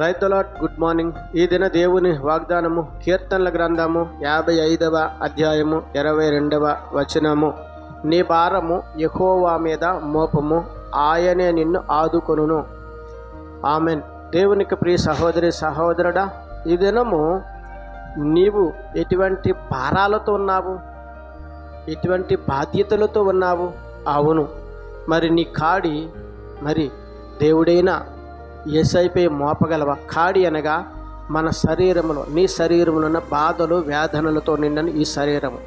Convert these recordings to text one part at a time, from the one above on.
ప్రైతలాట్ good morning ఈ దిన దేవుని వాగ్దానము కీర్తనల గ్రంథము యాభై ఐదవ అధ్యాయము ఇరవై రెండవ వచనము. నీ భారము యెహోవా మీద మోపము ఆయనే నిన్ను ఆదుకొనును. ఆమెన్. దేవునికి ప్రియ సహోదరి సహోదరుడా ఈ దినము నీవు ఎటువంటి భారాలతో ఉన్నావు? ఎటువంటి బాధ్యతలతో ఉన్నావు? అవును. మరి నీ కాడి మరి దేవుడైన ఎసైపై మోపగలవా? కాడి అనగా మన శరీరములో నీ శరీరములున్న బాధలు వేదనలతో నిండిన ఈ శరీరము.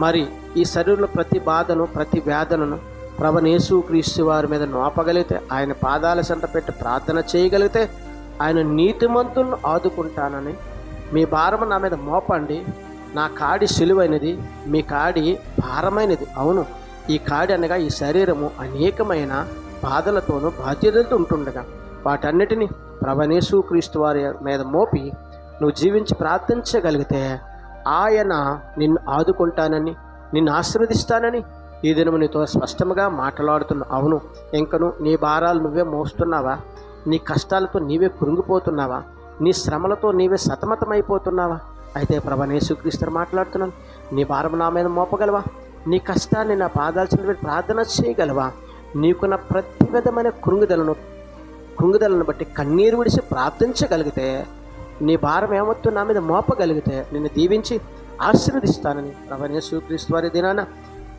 మరి ఈ శరీరంలో ప్రతి బాధను ప్రతి వేదనను ప్రభనేసు క్రీస్తు వారి మీద నోపగలిగితే ఆయన పాదాల సంట పెట్టి ప్రార్థన చేయగలిగితే ఆయన నీతిమంతులను ఆదుకుంటానని మీ భారము నా మీద మోపండి. నా కాడి సులువైనది మీ కాడి భారమైనది. అవును ఈ కాడి అనగా ఈ శరీరము అనేకమైన బాధలతోనూ బాధ్యతలతో ఉంటుండగా వాటన్నిటిని ప్రభనేసు క్రీస్తు వారి మీద మోపి నువ్వు జీవించి ప్రార్థించగలిగితే ఆయన నిన్ను ఆదుకుంటానని నిన్ను ఆశీర్వదిస్తానని ఈ దినము నీతో స్పష్టంగా మాట్లాడుతున్నా అవును ఇంకను నీ భారాలు నువ్వే మోస్తున్నావా? నీ కష్టాలతో నీవే కృంగిపోతున్నావా? నీ శ్రమలతో నీవే సతమతమైపోతున్నావా? అయితే ప్రభనేసుక్రీస్తు మాట్లాడుతున్నాను. నీ భారం నా మీద మోపగలవా? నీ కష్టాన్ని నా బాధాల్సిన ప్రార్థన చేయగలవా? నీకున్న ప్రతి విధమైన కృంగుదలను కృంగుదలను బట్టి కన్నీరు విడిచి ప్రార్థించగలిగితే నీ భారం ఏమొత్తు నా మీద మోపగలిగితే నిన్ను దీవించి ఆశీర్వదిస్తానని ప్రభనేసుక్రీస్తు వారి దినాన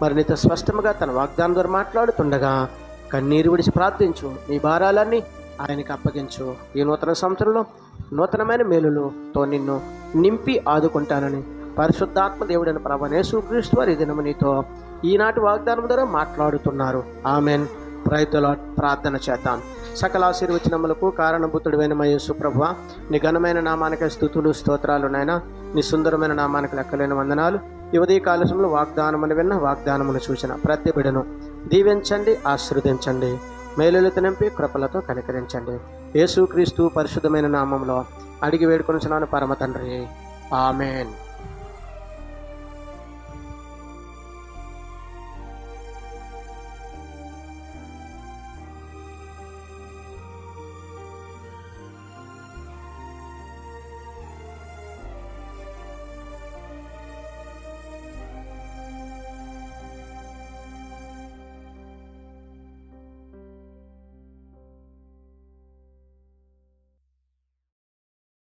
మరి నీతో స్పష్టంగా తన వాగ్దానం ద్వారా మాట్లాడుతుండగా కన్నీరు విడిచి ప్రార్థించు. నీ భారాలన్నీ ఆయనకి అప్పగించు. ఈ నూతన సంవత్సరంలో నూతనమైన మేలులతో నిన్ను నింపి ఆదుకుంటానని పరిశుద్ధాత్మ దేవుడైన ప్రభనేసు క్రీస్తు వారి దినము నీతో ఈనాటి వాగ్దానం ద్వారా మాట్లాడుతున్నారు. ఆమెన్. రైతుల ప్రార్థన చేద్దాం. సకల ఆశీర్వచనములకు కారణభూతుడివైన మయేసు ప్రభు నీ ఘనమైన నామానికి స్థుతులు స్తోత్రాలు నాయన. నీ సుందరమైన నామానికి లెక్కలేని వందనాలు. యువదీ కాలశంలో వాగ్దానమును విన్న వాగ్దానమును చూసిన ప్రతి బిడను దీవించండి ఆశీర్వదించండి. మేలులతో నింపి కృపలతో కనికరించండి. యేసుక్రీస్తు పరిశుద్ధమైన నామంలో అడిగి వేడుకొనిచున్నాను పరమ తండ్రి. ఆమెన్.